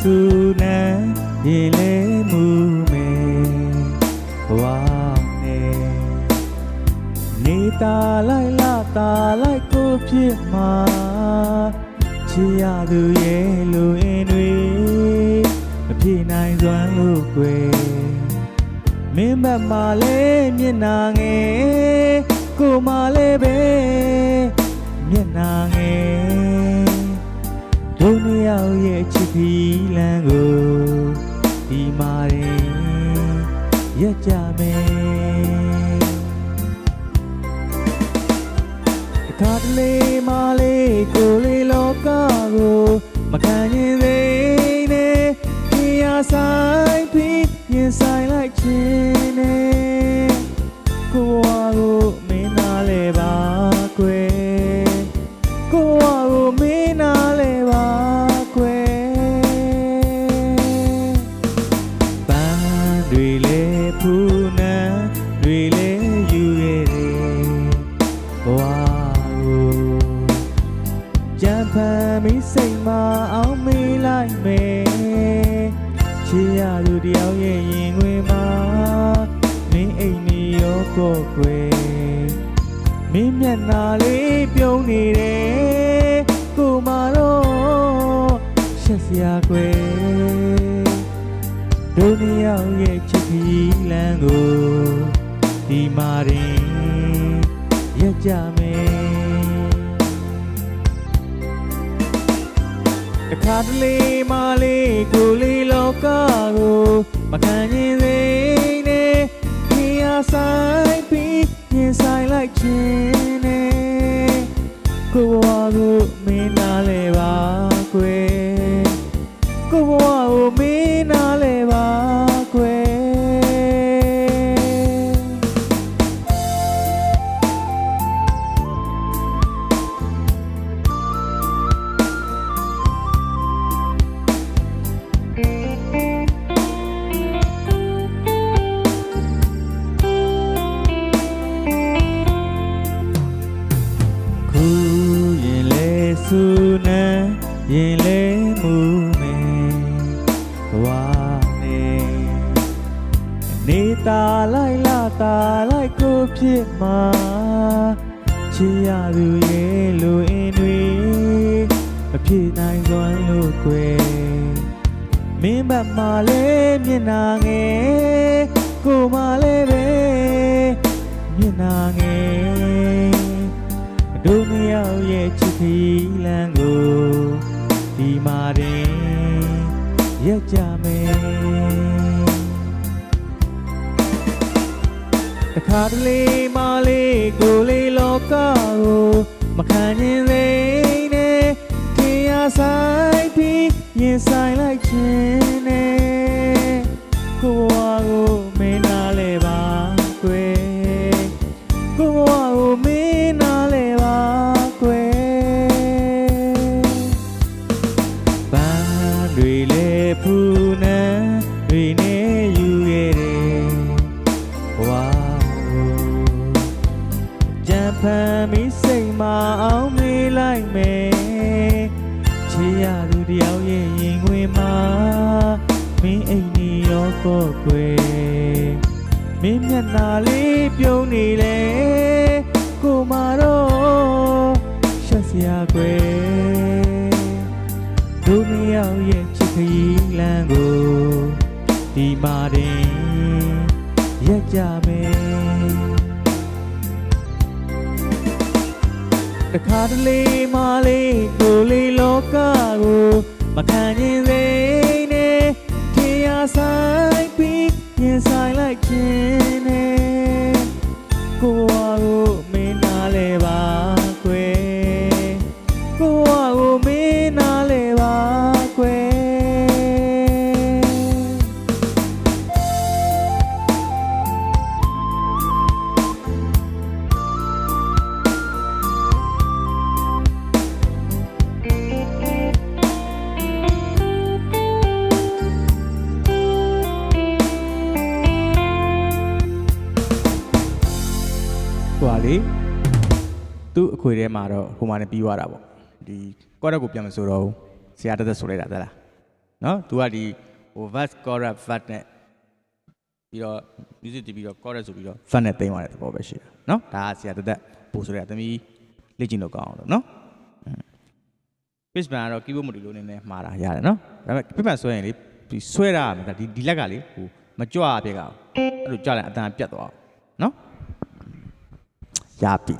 စုနဲ့ရေလဲမှုမေဝါနေနေတာလိုက်လာတာလိုက်ကိုဖြစ်မှာချီရသူရဲ့လူအင်းတွေအပြေနိုင်စွမ်းလို့ကွယ်မင်းဘက်မှာလဲမျက်နာငယ်ကိုမှလဲပဲမျက်နာငယ် ဒုနှစ်ယောက်ရဲ့ချစ်ပြီးလမ်းကိုဒီမာရင်ရက်ကြမယ်တခါတလေမလေးကိုလေးလောကကိုမခံရင်စိနဲ့ပြရဆိုင်ပြီးရင်ဆိုင်လိုက်ခြင်းနဲ့ စိတ်မအောင်မေးလိုက်မယ်ချစ်ရသူတယောက်ရဲ့ရင်ခွင်မှာမင်းအိမ်နေရောကိုယ်ွယ်မင်းမျက်နှာလေးပြုံးနေတယ်ကိုမတော့ရှက်စရာကွယ်ဒုနီယောက်ရဲ့ချစ်ခီးလမ်းကိုဒီမာရင်ရက်ကြမယ် တခါတလေမလေးကိုလေးလောကကိုမခံရင်စိနဲ့ခီးရဆိုင်ပြီးရင်ဆိုင်လိုက်ခြင်းနဲ့ကိုဘဝကိုမင်းနာ ဖြစ်မှာချစ်ရသူရဲ့လူအင်းတွေမဖြစ်နိုင်စွမ်းလို့ကွယ်မင်းဘက်မှာလေမျက်နာငယ်ကိုမလေးပဲမျက်နာငယ်ဒုနှစ်ယောက်ရဲ့ချစ်ခီးလမ်းကိုဒီမာရင်ရက်ကြမယ် တခါတလေမလေးကိုလေးလောကကိုမခံရင်စိနဲ့ထင်ရဆိုင်ပြီးရင်ဆိုင်လိုက်ခြင်းနဲ့ကိုဘဝကိုမင်းနာလဲပါကွယ်ကိုဘဝကိုမင်းနာလဲပါကွယ်ပန်းတွေလေဖူးနန်းတွေနဲ့ယူခဲ့တယ်ဘဝကိုကြံ ဖန်မိစိတ်မအောင်မေးလိုက်မယ်ချစ်ရသူတယောက်ရဲ့ရင်ခွင်မှာမင်းအိမ်နေရောကိုကွယ်မင်းမျက်နှာလေးပြုံးနေလေကိုမတော့ရှက်စရာကွယ်ဒုနှစ်ယောက်ရဲ့ချစ်ခရီးလမ်းကိုဒီမာတင်ရက်ကြမယ် တခါတလေမလေးကိုလေးလောကကိုမခံရင်စိနဲ့ထင်ရဆိုင်ပြီးရင်ဆိုင်လိုက်ခြင်း ဟိုပါလေသူ့အခွေထဲမှာတော့ဟိုမှာနေပြီးသွားတာပေါ့ဒီကောရက်ကိုပြန်မဆိုတော့ဘူးဆရာတက်တက်ဆိုလိုက်တာသလားနော် तू ကဒီဟို verse chorus verse နဲ့ပြီးတော့ music တီးပြီးတော့ chorus ဆိုပြီးတော့ fun နဲ့သိမ်းသွားတဲ့သဘောပဲရှိတယ်နော်ဒါကဆရာတက်တက်ပို့ဆိုတဲ့အသမီးလေ့ကျင့်လို့ကောင်းအောင်လို့နော် pitch band ကတော့ keyboard မတူလို့နည်းနည်းမှားတာရတယ်နော်ဒါပေမဲ့ pitch band ဆွဲရင်လေဒီဆွဲတာကဒါဒီဒီလက်ကလေဟိုမကြွပြက်ကအောင်အဲ့လိုကြွလိုက်အတန်ပြတ်သွားအောင်နော် ရပြီ